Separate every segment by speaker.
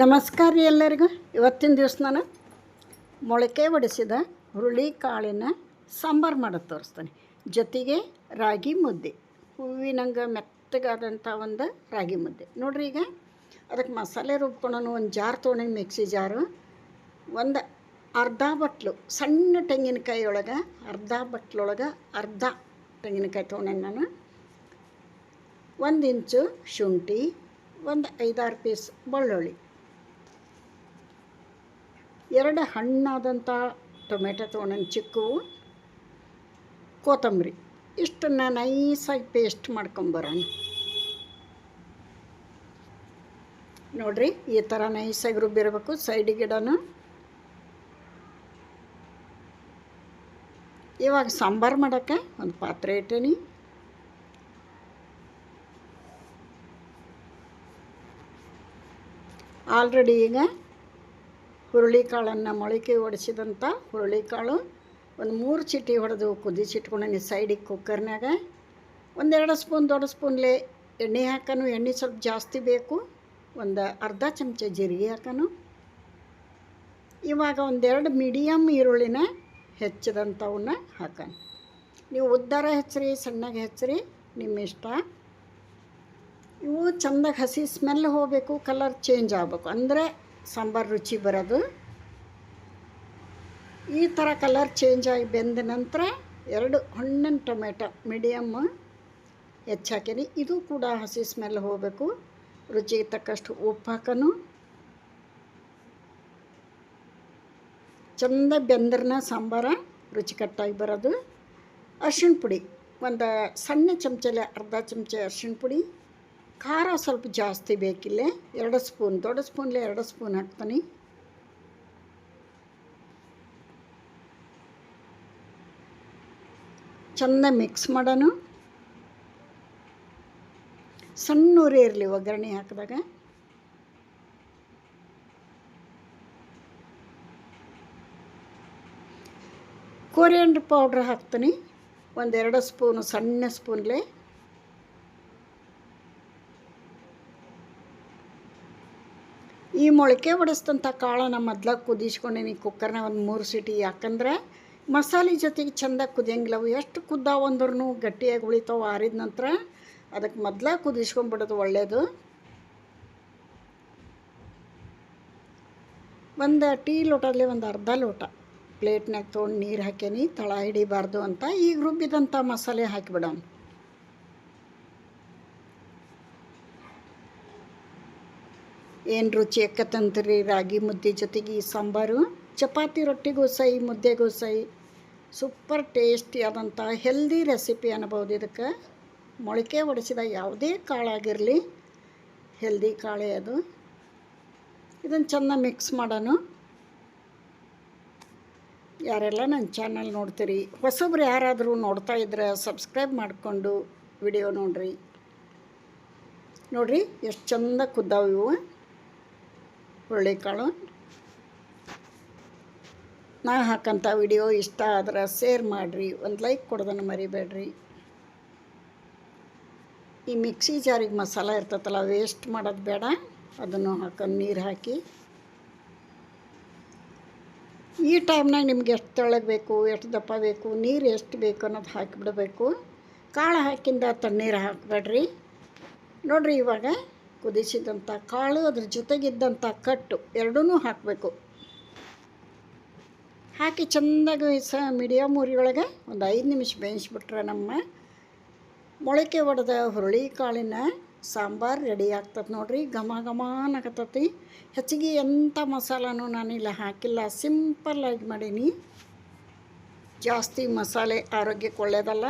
Speaker 1: ನಮಸ್ಕಾರ ರೀ ಎಲ್ಲರಿಗೂ. ಇವತ್ತಿನ ದಿವಸ ನಾನು ಮೊಳಕೆ ಒಡಿಸಿದ ಹುರುಳಿ ಕಾಳಿನ ಸಾಂಬಾರು ಮಾಡೋದು ತೋರಿಸ್ತೇನೆ. ಜೊತೆಗೆ ರಾಗಿ ಮುದ್ದೆ, ಹೂವಿನಂಗೆ ಮೆತ್ತಗಾದಂಥ ಒಂದು ರಾಗಿ ಮುದ್ದೆ. ನೋಡ್ರಿ ಈಗ ಅದಕ್ಕೆ ಮಸಾಲೆ ರುಬ್ಕೊಳೋನು ಒಂದು ಜಾರ್ ತೊಗೊಂಡು ಮಿಕ್ಸಿ ಜಾರು. ಒಂದು ಅರ್ಧ ಬಟ್ಲು, ಸಣ್ಣ ತೆಂಗಿನಕಾಯಿ ಒಳಗೆ ಅರ್ಧ ಬಟ್ಲೊಳಗೆ ಅರ್ಧ ತೆಂಗಿನಕಾಯಿ ತೊಗೊಂಡೆ ನಾನು. ಒಂದು ಇಂಚು ಶುಂಠಿ, ಒಂದು ಐದಾರು ಪೀಸ್ ಬೆಳ್ಳುಳ್ಳಿ. ಎರಡು ಹಣ್ಣಾದಂಥ ಟೊಮೆಟೊ ತೊಗೊಂಡು ಚಿಕ್ಕು ಕೊತ್ತಂಬರಿ. ಇಷ್ಟನ್ನು ನೈಸಾಗಿ ಪೇಸ್ಟ್ ಮಾಡ್ಕೊಂಬರೋಣ. ನೋಡ್ರಿ, ಈ ಥರ ನೈಸಾಗಿ ರುಬ್ಬಿರಬೇಕು. ಸೈಡ್ ಗಿಡನು ಇವಾಗ ಸಾಂಬಾರು ಮಾಡೋಕ್ಕೆ ಒಂದು ಪಾತ್ರೆ ಇಟ್ಟೇನಿ. ಆಲ್ರೆಡಿ ಈಗ ಹುರುಳಿಕಾಳನ್ನು ಮೊಳಕೆ ಹೊಡೆಸಿದಂಥ ಹುರುಳಿಕಾಳು. ಒಂದು ಮೂರು ಚೀಟಿ ಹೊಡೆದು ಕುದಿಸಿಟ್ಕೊಂಡೀನಿ ಸೈಡಿಗೆ ಕುಕ್ಕರ್ನಾಗ ಒಂದೆರಡು ಸ್ಪೂನ್ ದೊಡ್ಡ ಸ್ಪೂನ್ಲೆ ಎಣ್ಣೆ ಹಾಕನು. ಎಣ್ಣೆ ಸ್ವಲ್ಪ ಜಾಸ್ತಿ ಬೇಕು. ಒಂದು ಅರ್ಧ ಚಮಚ ಜೀರಿಗೆ ಹಾಕನು. ಇವಾಗ ಒಂದೆರಡು ಮೀಡಿಯಮ್ ಈರುಳ್ಳಿನ ಹೆಚ್ಚಿದಂಥವನ್ನ ಹಾಕೋಣ ನೀವು ಉದ್ದಾರ ಹೆಚ್ಚರಿ, ಸಣ್ಣಗೆ ಹೆಚ್ಚರಿ ನಿಮ್ಮ ಇಷ್ಟ. ಇವು ಚೆಂದಾಗಿ ಹಸಿ ಸ್ಮೆಲ್ ಹೋಗಬೇಕು, ಕಲರ್ ಚೇಂಜ್ ಆಗಬೇಕು. ಅಂದರೆ ಸಾಂಬಾರು ರುಚಿ ಬರೋದು. ಈ ಥರ ಕಲರ್ ಚೇಂಜ್ ಆಗಿ ಬೆಂದ ನಂತರ ಎರಡು ಹಣ್ಣಿನ ಟೊಮೆಟೊ ಮೀಡಿಯಮ್ ಹೆಚ್ಚಾಕೀನಿ ಇದು ಕೂಡ ಹಸಿ ಸ್ಮೆಲ್ ಹೋಗಬೇಕು. ರುಚಿಗೆ ತಕ್ಕಷ್ಟು ಉಪ್ಪು ಹಾಕನು. ಚಂದ ಬೆಂದ್ರನ ಸಾಂಬಾರ ರುಚಿಕಟ್ಟಾಗಿ ಬರೋದು. ಅರ್ಶಿಣ ಪುಡಿ, ಒಂದು ಸಣ್ಣ ಚಮಚಲೆ ಅರ್ಧ ಚಮಚ ಅರ್ಶಿಣ ಪುಡಿ. ಖಾರ ಸ್ವಲ್ಪ ಜಾಸ್ತಿ ಬೇಕಿಲ್ಲ. ಎರಡು ಸ್ಪೂನ್, ದೊಡ್ಡ ಸ್ಪೂನ್ಲೆ ಎರಡು ಸ್ಪೂನ್ ಹಾಕ್ತೀನಿ. ಚೆಂದ ಮಿಕ್ಸ್ ಮಾಡೋಣ. ಸಣ್ಣ ಉರಿ ಇರಲಿ ಒಗ್ಗರಣೆ ಹಾಕಿದಾಗ. ಕೊರಿಯಂಡ್ರ್ ಪೌಡ್ರ್ ಹಾಕ್ತೀನಿ. ಒಂದೆರಡು ಸ್ಪೂನು, ಸಣ್ಣ ಸ್ಪೂನ್ಲೆ. ಈ ಮೊಳಕೆ ಹೊಡೆಸ್ತಂಥ ಕಾಳನ್ನ ಮೊದ್ಲಾಗ ಕುದಿಸ್ಕೊಂಡೀನಿ ಕುಕ್ಕರ್ನ ಒಂದು ಮೂರು ಸೀಟಿ. ಯಾಕಂದ್ರೆ ಮಸಾಲೆ ಜೊತೆಗೆ ಚೆಂದ ಕುದಿಯಂಗಿಲ್ಲ ಎಷ್ಟು ಎಷ್ಟು ಕುದ್ದಾವಂದ್ರೂ ಗಟ್ಟಿಯಾಗಿ ಉಳಿತಾವೆ ಆರಿದ ನಂತರ ಅದಕ್ಕೆ ಮೊದ್ಲಾಗ ಕುದಿಸ್ಕೊಂಡ್ಬಿಡೋದು ಒಳ್ಳೆಯದು ಒಂದು ಟೀ ಲೋಟದಲ್ಲಿ ಒಂದು ಅರ್ಧ ಲೋಟ ಪ್ಲೇಟ್ನಾಗ ತೊಗೊಂಡು ನೀರು ಹಾಕೇನಿ ತಳ ಹಿಡಿಬಾರ್ದು ಅಂತ. ಈಗ ರುಬ್ಬಿದಂಥ ಮಸಾಲೆ ಹಾಕಿಬಿಡೋಣ. ಏನು ರುಚಿ ಎಕ್ಕತ್ತಂತ್ರಿ ರಾಗಿ ಮುದ್ದೆ ಜೊತೆಗೆ ಈ ಸಾಂಬಾರು. ಚಪಾತಿ ರೊಟ್ಟಿಗೂ ಸೈ, ಮುದ್ದೆಗೂ ಸೈ. ಸೂಪರ್ ಟೇಸ್ಟಿ ಆದಂಥ ಹೆಲ್ದಿ ರೆಸಿಪಿ ಅನ್ಬೋದು ಇದಕ್ಕೆ. ಮೊಳಕೆ ಒಡಿಸಿದ ಯಾವುದೇ ಕಾಳಾಗಿರಲಿ ಹೆಲ್ದಿ ಕಾಳೆ ಅದು. ಇದನ್ನು ಚೆನ್ನಾಗಿ ಮಿಕ್ಸ್ ಮಾಡೋಣ ಯಾರೆಲ್ಲ ನನ್ನ ಚಾನಲ್ ನೋಡ್ತೀರಿ, ಹೊಸಬ್ರು ಯಾರಾದರೂ ನೋಡ್ತಾ ಇದ್ರೆ ಸಬ್ಸ್ಕ್ರೈಬ್ ಮಾಡಿಕೊಂಡು ವಿಡಿಯೋ ನೋಡ್ರಿ. ನೋಡ್ರಿ, ಎಷ್ಟು ಚಂದ ಕುದ್ದಾವು ಇವು. ಹುರುಳಿಕಾಳು ನಾ ಹಾಕಂಥ ವಿಡಿಯೋ ಇಷ್ಟ ಆದ್ರೆ ಶೇರ್ ಮಾಡಿರಿ, ಒಂದು ಲೈಕ್ ಕೊಡೋದನ್ನು ಮರಿಬೇಡ್ರಿ. ಈ ಮಿಕ್ಸಿ ಜಾರಿಗೆ ಮಸಾಲ ಇರ್ತೈತಲ್ಲ ವೇಸ್ಟ್ ಮಾಡೋದು ಬೇಡ. ಅದನ್ನು ಹಾಕೊಂಡು ನೀರು ಹಾಕಿ. ಈ ಟೈಮ್ನಾಗ ನಿಮ್ಗೆ ಎಷ್ಟು ತೆಳಗೆ ಬೇಕು, ಎಷ್ಟು ದಪ್ಪ ಬೇಕು, ನೀರು ಎಷ್ಟು ಬೇಕು ಅನ್ನೋದು ಹಾಕಿಬಿಡಬೇಕು. ಕಾಳು ಹಾಕಿಂದ ತಣ್ಣೀರು ಹಾಕಬೇಡ್ರಿ. ನೋಡಿರಿ ಇವಾಗ. ಕುದಿಸಿದಂಥ ಕಾಳು, ಅದ್ರ ಜೊತೆಗಿದ್ದಂಥ ಕಟ್ಟು ಎರಡೂ ಹಾಕಬೇಕು. ಹಾಕಿ ಚೆಂದಾಗಿ ಸ ಮೀಡಿಯಮ್ ಉರಿಯೊಳಗೆ ಒಂದು ಐದು ನಿಮಿಷ ಬೇಯಿಸ್ಬಿಟ್ರೆ ನಮ್ಮ ಮೊಳಕೆ ಒಡೆದ ಹುರುಳಿ ಕಾಳಿನ ಸಾಂಬಾರು ರೆಡಿ ಆಗ್ತದೆ ನೋಡಿರಿ. ಘಮ ಘಮ ಅನ್ನಕತ್ತತಿ ಹೆಚ್ಚಿಗೆ ಎಂಥ ಮಸಾಲನೂ ನಾನಿಲ್ಲ ಹಾಕಿಲ್ಲ. ಸಿಂಪಲ್ಲಾಗಿ ಮಾಡೀನಿ. ಜಾಸ್ತಿ ಮಸಾಲೆ ಆರೋಗ್ಯಕ್ಕೆ ಒಳ್ಳೆಯದಲ್ಲ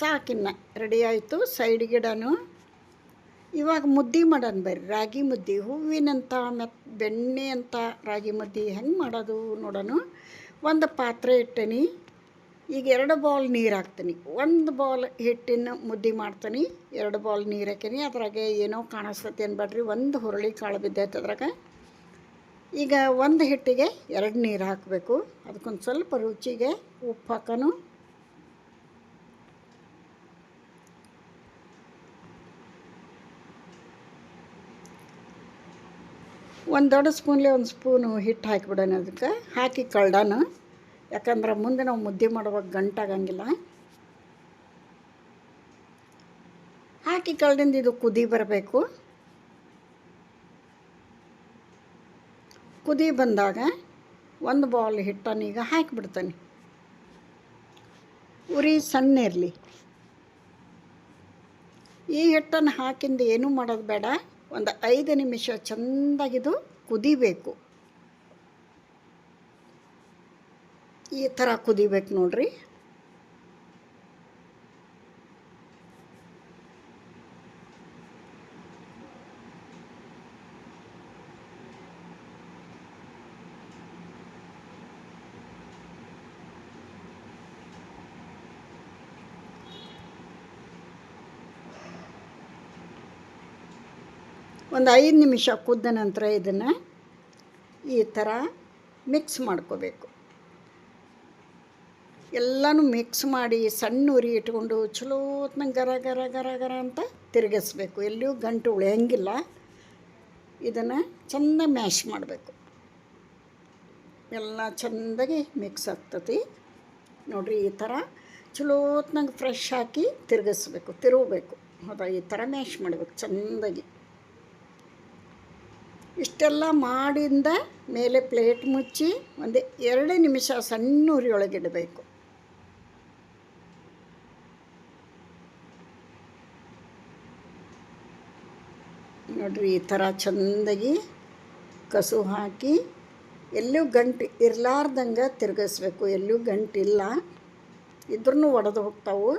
Speaker 1: ಸಾಕಿನ್ನ ರೆಡಿ ಆಯಿತು. ಸೈಡ್ಗಿಡನು ಇವಾಗ ಮುದ್ದೆ ಮಾಡೋಣ ಬರ್ರಿ. ರಾಗಿ ಮುದ್ದೆ ಹೂವಿನಂಥ ಮೆತ್ ಬೆಣ್ಣೆ ಅಂತ ರಾಗಿ ಮುದ್ದೆ ಹೆಂಗೆ ಮಾಡೋದು ನೋಡೋಣ. ಒಂದು ಪಾತ್ರೆ ಇಟ್ಟೀನಿ. ಈಗ ಎರಡು ಬಾಲ್ ನೀರು ಹಾಕ್ತೀನಿ. ಒಂದು ಬಾಲ್ ಹಿಟ್ಟಿನ ಮುದ್ದೆ ಮಾಡ್ತೀನಿ. ಎರಡು ಬಾಲ್ ನೀರು ಹಾಕೀನಿ ಅದ್ರಾಗೆ ಏನೋ ಕಾಣಿಸ್ತತಿ ಅನ್ಬೇಡ್ರಿ. ಒಂದು ಹುರುಳಿ ಕಾಳು ಬಿದ್ದೈತೆ ಅದ್ರಾಗ. ಈಗ ಒಂದು ಹಿಟ್ಟಿಗೆ ಎರಡು ನೀರು ಹಾಕಬೇಕು. ಅದಕ್ಕೊಂದು ಸ್ವಲ್ಪ ರುಚಿಗೆ ಉಪ್ಪು ಹಾಕೋನು. ಒಂದು ದೊಡ್ಡ ಸ್ಪೂನ್ಲೆ ಒಂದು ಸ್ಪೂನು ಹಿಟ್ಟು ಹಾಕಿಬಿಡೋಣ ಅದಕ್ಕೆ. ಹಾಕಿ ಕಳ್ದಾನು. ಯಾಕಂದ್ರೆ ಮುಂದೆ ನಾವು ಮುದ್ದೆ ಮಾಡುವಾಗ ಗಂಟಾಗಂಗಿಲ್ಲ. ಹಾಕಿ ಕಳ್ದಿಂದ ಇದು ಕುದಿ ಬರಬೇಕು. ಕುದಿ ಬಂದಾಗ ಒಂದು ಬೌಲ್ ಹಿಟ್ಟನ್ನು ಈಗ ಹಾಕಿಬಿಡ್ತಾನೆ. ಉರಿ ಸಣ್ಣ ಇರಲಿ. ಈ ಹಿಟ್ಟನ್ನು ಹಾಕಿಂದ ಏನೂ ಮಾಡೋದು ಬೇಡ. ಒಂದು ಐದು ನಿಮಿಷ ಚೆಂದಾಗಿದು ಕುದಿಬೇಕು. ಈ ಥರ ಕುದಿಬೇಕು ನೋಡ್ರಿ. ಒಂದು ಐದು ನಿಮಿಷ ಕುದ್ದ ನಂತರ ಇದನ್ನು ಈ ಥರ ಮಿಕ್ಸ್ ಮಾಡ್ಕೋಬೇಕು. ಎಲ್ಲನೂ ಮಿಕ್ಸ್ ಮಾಡಿ ಸಣ್ಣ ಉರಿ ಇಟ್ಕೊಂಡು ಚಲೋ ಹೊತ್ನಂಗೆ ಗರ ಗರ ಗರ ಗರ ಅಂತ ತಿರುಗಿಸ್ಬೇಕು. ಎಲ್ಲಿಯೂ ಗಂಟು ಉಳಿಯಂಗಿಲ್ಲ. ಇದನ್ನು ಚೆಂದ ಮ್ಯಾಶ್ ಮಾಡಬೇಕು. ಎಲ್ಲ ಚೆಂದಾಗಿ ಮಿಕ್ಸ್ ಆಗ್ತತಿ. ನೋಡಿರಿ ಈ ಥರ ಚಲೋತ್ನಾಗ ಫ್ರೆಶ್ ಹಾಕಿ ತಿರುಗಿಸ್ಬೇಕು, ತಿರುಗಬೇಕು. ಹೌದಾ? ಈ ಥರ ಮ್ಯಾಶ್ ಮಾಡಬೇಕು ಚೆಂದಾಗಿ. ಇಷ್ಟೆಲ್ಲ ಮಾಡಿಂದ ಮೇಲೆ ಪ್ಲೇಟ್ ಮುಚ್ಚಿ ಒಂದು ಎರಡು ನಿಮಿಷ ಸಣ್ಣ ಉರಿಯೊಳಗೆ ಇಡಬೇಕು. ನೋಡ್ರಿ ಈ ಥರ ಚೆಂದಾಗಿ ಕಸು ಹಾಕಿ ಎಲ್ಲೂ ಗಂಟು ಇರಲಾರ್ದಂಗೆ ತಿರುಗಿಸ್ಬೇಕು, ಎಲ್ಲೂ ಗಂಟಿಲ್ಲ. ಇದ್ರೂ ಒಡೆದು ಹೋಗ್ತಾವು.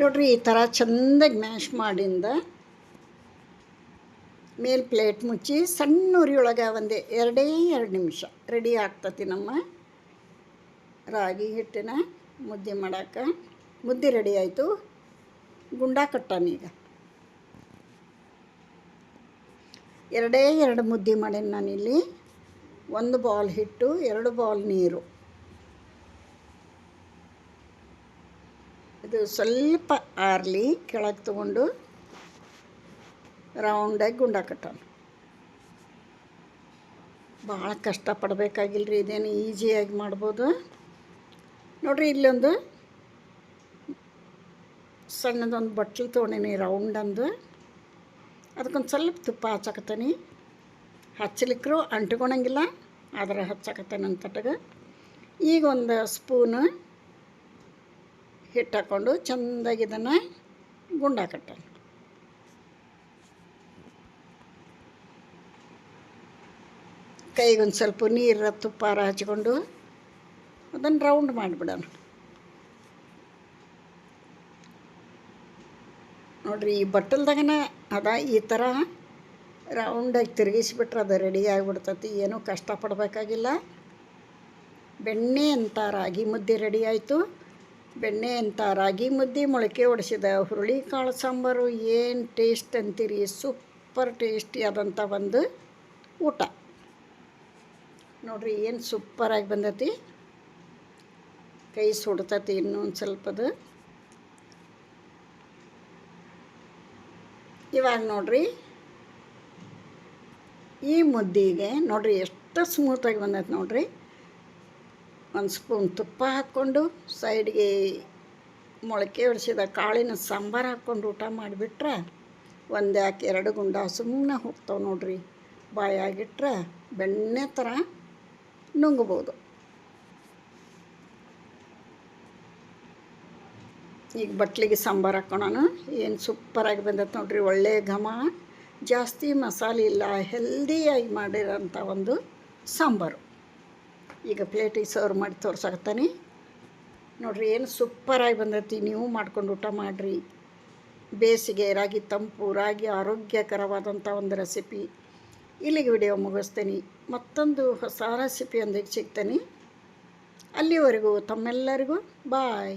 Speaker 1: ನೋಡ್ರಿ, ಈ ಥರ ಚೆಂದಾಗಿ ಮ್ಯಾಶ್ ಮಾಡಿಂದ ಮೇಲೆ ಪ್ಲೇಟ್ ಮುಚ್ಚಿ ಸಣ್ಣ ಉರಿಯೊಳಗೆ ಒಂದೇ ಎರಡೇ ಎರಡು ನಿಮಿಷ ರೆಡಿ ಆಗ್ತತಿ ನಮ್ಮ ರಾಗಿ ಹಿಟ್ಟಿನ ಮುದ್ದೆ ಮಾಡೋಕೆ. ಮುದ್ದೆ ರೆಡಿ ಆಯಿತು. ಗುಂಡ ಕಟ್ಟಾನೀಗ ಎರಡೇ ಎರಡು ಮುದ್ದೆ ಮಾಡೇನಿ ನಾನಿಲ್ಲಿ. ಒಂದು ಬಾಲ್ ಹಿಟ್ಟು, ಎರಡು ಬಾಲ್ ನೀರು. ಇದು ಸ್ವಲ್ಪ ಆರಲಿ ಕೆಳಗೆ ತಗೊಂಡು ರೌಂಡಾಗಿ ಗುಂಡ ಕಟ್ಟೋಣ. ಭಾಳ ಕಷ್ಟಪಡಬೇಕಾಗಿಲ್ಲ ರೀ ಇದೇನು ಈಸಿಯಾಗಿ ಮಾಡ್ಬೋದು. ನೋಡಿರಿ, ಇಲ್ಲೊಂದು ಸಣ್ಣದೊಂದು ಬಟ್ಲು ತೊಗೊಂಡೀನಿ ರೌಂಡಂದು ಅದಕ್ಕೊಂದು ಸ್ವಲ್ಪ ತುಪ್ಪ ಹಚ್ಚಕತ್ತೀನಿ. ಹಚ್ಚಲಿಕ್ಕರು ಅಂಟ್ಕೊಳಂಗಿಲ್ಲ ಆದರೆ ಹಚ್ಚಕತ್ತೇನೆ ಅಂತಟಗೆ ಈಗ ಒಂದು ಸ್ಪೂನು ಹಿಟ್ಟು ಹಾಕ್ಕೊಂಡು ಚೆಂದಾಗಿ ಇದನ್ನು ಕಟ್ಟ ಕೈಗೊಂದು ಸ್ವಲ್ಪ ನೀರು ತುಪ್ಪಾರ ಹಚ್ಕೊಂಡು ಅದನ್ನು ರೌಂಡ್ ಮಾಡಿಬಿಡೋಣ. ನೋಡಿರಿ, ಈ ಬಟ್ಟಲ್ದಾಗನ ಅದ, ಈ ಥರ ರೌಂಡಾಗಿ ತಿರುಗಿಸಿಬಿಟ್ರೆ ಅದು ರೆಡಿ ಆಗಿಬಿಡ್ತತಿ. ಏನೂ ಕಷ್ಟಪಡಬೇಕಾಗಿಲ್ಲ. ಬೆಣ್ಣೆ ಅಂತ ರಾಗಿ ಮುದ್ದೆ ರೆಡಿ ಆಯಿತು. ಬೆಣ್ಣೆ ಅಂತ ರಾಗಿ ಮುದ್ದೆ, ಮೊಳಕೆ ಒಡಿಸಿದ ಹುರುಳಿ ಕಾಳು ಸಾಂಬಾರು, ಏನು ಟೇಸ್ಟ್ ಅಂತೀರಿ? ಸೂಪರ್ ಟೇಸ್ಟಿಯಾದಂಥ ಒಂದು ಊಟ. ನೋಡಿರಿ, ಏನು ಸೂಪರಾಗಿ ಬಂದತಿ. ಕೈ ಸುಡ್ತತಿ ಇನ್ನೊಂದು ಸ್ವಲ್ಪದು. ಇವಾಗ ನೋಡಿರಿ, ಈ ಮುದ್ದಿಗೆ ನೋಡಿರಿ, ಎಷ್ಟು ಸ್ಮೂತಾಗಿ ಬಂದೈತೆ ನೋಡಿರಿ. ಒಂದು ಸ್ಪೂನ್ ತುಪ್ಪ ಹಾಕ್ಕೊಂಡು ಸೈಡ್ಗೆ ಮೊಳಕೆ ಒಡೆಸಿದ ಕಾಳಿನ ಸಾಂಬಾರು ಹಾಕ್ಕೊಂಡು ಊಟ ಮಾಡಿಬಿಟ್ರೆ ಒಂದು ಯಾಕೆ ಎರಡು ಗುಂಡ ಸುಮ್ಮನೆ ಹೋಗ್ತಾವೆ ನೋಡ್ರಿ. ಬಾಯಾಗಿಟ್ರೆ ಬೆಣ್ಣೆ ಥರ ನುಂಗ್ಬೋದು. ಈಗ ಬಟ್ಲಿಗೆ ಸಾಂಬಾರು ಹಾಕ್ಕೊಳೋಣ ಏನು ಸೂಪರಾಗಿ ಬಂದೈತೆ ನೋಡ್ರಿ. ಒಳ್ಳೆಯ ಘಮ. ಜಾಸ್ತಿ ಮಸಾಲೆ ಇಲ್ಲ. ಹೆಲ್ದಿಯಾಗಿ ಮಾಡಿರೋಂಥ ಒಂದು ಸಾಂಬಾರು. ಈಗ ಪ್ಲೇಟಿಗೆ ಸರ್ವ್ ಮಾಡಿ ತೋರ್ಸಾಕತ್ತಾನೆ. ನೋಡ್ರಿ, ಏನು ಸೂಪರಾಗಿ ಬಂದೈತಿ. ನೀವು ಮಾಡ್ಕೊಂಡು ಊಟ ಮಾಡಿರಿ. ಬೇಸಿಗೆ, ರಾಗಿ ತಂಪು, ರಾಗಿ ಆರೋಗ್ಯಕರವಾದಂಥ ಒಂದು ರೆಸಿಪಿ ಇಲ್ಲಿಗೆ ವಿಡಿಯೋ ಮುಗಿಸ್ತೀನಿ. ಮತ್ತೊಂದು ಹೊಸ ರೆಸಿಪಿಯೊಂದಿಗೆ ಸಿಗ್ತೀನಿ. ಅಲ್ಲಿವರೆಗೂ ತಮ್ಮೆಲ್ಲರಿಗೂ ಬಾಯ್